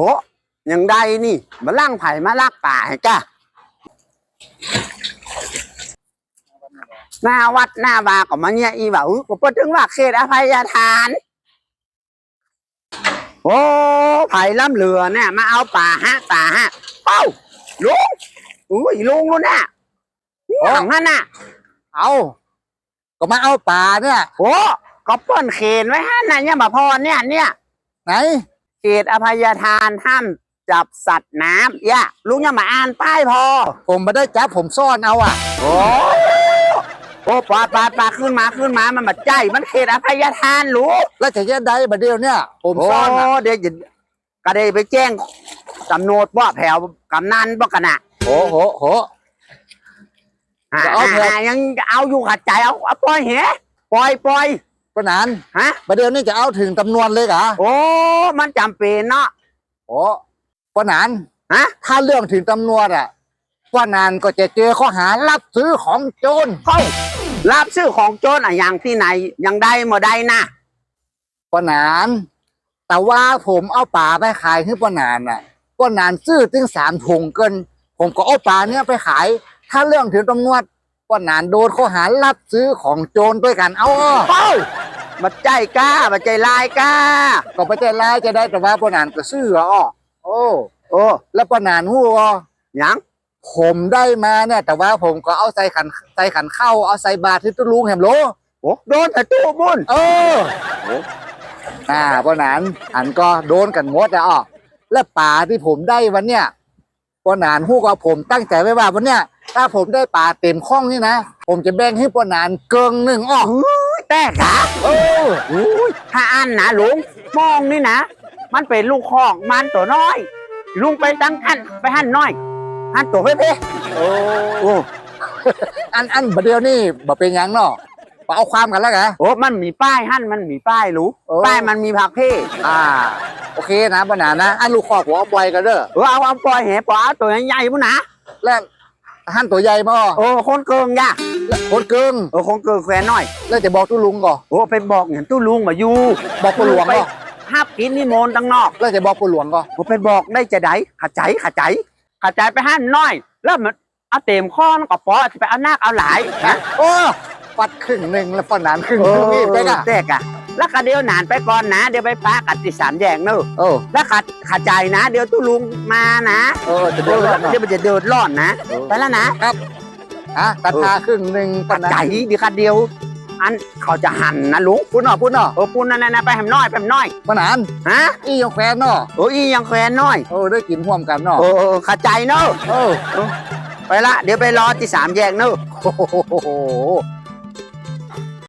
โหยังได้นี่มาล่างไผ่มาลากป่าให้จ้าหน้าวัดหน้าบาก็มาเนี่ยอีว่าอุ้ยก็เปิดถึงว่าเขตอภัยทาน โอ้ไผ่ล้ำเรือเนี่ยมาเอาป่าฮะป่าฮะเอ้าลุงอุ้ยลุงลุงน่ะอย่างนั้นน่ะ เอาก็มาเอาป่าเนี่ยโอ้ก็เปิ้นเขนไว้ฮะน่ะเนี่ยมาพอเนี่ยเนี่ยไหน เขตอภัยทานห้ามจับสัตว์น้ำย่าลุงอย่ามาอ่านป้ายพอ ผมไม่ได้จับผมซ่อนเอาอะ โอ้โอ้ปาดปาดปาดขึ้นมาขึ้นมามันมาใจมันเขตอภัยทานรู้ แล้วจะแย่ได้บัดเดียวเนี่ย ผมโอ้ซ่อนอะเดี๋ยวจะก็ได้ไปแจ้งตำรวจว่าแผวกำนันบ่กันน่ะโหโหโหอ่าจะเอาแผวอ่ายังเอาอยู่ขัดใจเอาเอาปล่อยเหปล่อยปล่อย ปะนานฮะบัดเดียวนี่จะเอาถึงจำนวนเลยเหรอโอ้ มันจำเป็นเนาะ โอ้ปะนานฮะ ถ้าเรื่องถึงจำนวนอะปะนานก็จะเจอข้อหารับซื้อของโจรเข้ารับซื้อของโจรอะอย่างที่ไหนยังได้มาได้นะปะนาน แต่ว่าผมเอาป่าไปขายให้ปะนานอะปะนานซื้อถึงสามถุงเกิน ผมก็เอาป่าเนี้ยไปขาย ถ้าเรื่องถึงจำนวนปะนานโดนข้อหารับซื้อของโจรด้วยกันเอาอ้อเป้า บัดใจกล้าบัดใจลายกล้าก็ไปใจร้ายจะได้แต่ว่าปะนานก็ซื้ออ้อโอ้โอ้แล้วปะนานหู้อ้อหยังผมได้มาเนี่ย แต่ว่าผมก็เอาใส่ขันใส่ขันเข้าเอาใส่บาตรที่ตุ้ลุงแหมโลโอ้โดนแต่ตู้บุญเอออ่าปะนานอันก็โดนกันหมดอะอ้อและป่าที่ผมได้วันเนี้ยปะนานหู้กับผมตั้งใจไว้ว่าวันเนี้ยถ้าผมได้ป่าเต็มข้องนี่นะ ผมจะแบ่งให้ปะนานเกิงหนึ่งอ้อ แต่กะเอออุ้ยถ้าอันนะลุงมองนี่นะ มันเป็นลูกของมันตัวน้อย ลุงไปตั้งอันไปหั่นน้อยหั่นตัวเพ่เพ่โอ้โอ้อันอันบัดเดียวนี่บ่เป็นหยังเนาะบ่เอาความกันแล้วกะโอ้มันมีป้ายหั่นมันมีป้ายรู้โอ้ป้ายมันมีผักเพ่อ่า โอเคนะปะนานนะ อันลูกคอผมเอาปล่อยกันเด้อเออเอาเอาปล่อยเหปล่อยเอาตัวใหญ่ๆพุ่นนะแล้วหั่นตัวใหญ่มาอ้อโอ้คนเกิงย่ะ แล้วคนเกิงโอ้คนเกิงแฟนน้อย แล้วจะบอกตู้ลุงก่อนโอ้ไปบอกเห็นตู้ลุงมาอยู่บอกปู่หลวงไปก่อนห้ากินนิมนต์ตั้งนอกแล้วจะบอกปู่หลวงก่อนผมไปบอกได้จะได้ขัดใจขัดใจขัดใจไปห้านน้อย แล้วมันเอาเต็มข้อนกับปอจะไปเอานาคเอาหลายนะโอ้ปัดครึ่งหนึ่งแล้วปะนานครึ่งเอหนึ่งนี่ไปอกะแตกอะแล้วก็เดี๋ยวนานไปก่อนนะเดี๋ยวไปป้ากัดที่สามแยกเนอะเออแล้วขัดขัดใจนะ เดี๋ยวตู้ลุงมานะเออจะเดี๋เดืยอวดร้อนเนาะเดี๋ยวมันจะเดือดร้อนนะเออไปแล้วนะ อะตัดทาครึ่งหนึ่งขัปะดนาใจนเดียวขัดเดียว อันเขาจะหั่นนะลุงพูดเนาะพูดเนาะเออปุ่นนั่นนะไปแหมน้อยไปแหมน้อยปะนานฮะอียังแฟนเนาะโอ้ยยังแควนน้อยเออได้กินร่วมกันเนาะเออเออขัดใจเนอะเออไปละเดี๋ยวไปรอที่สามแยกเนอะโอ้โห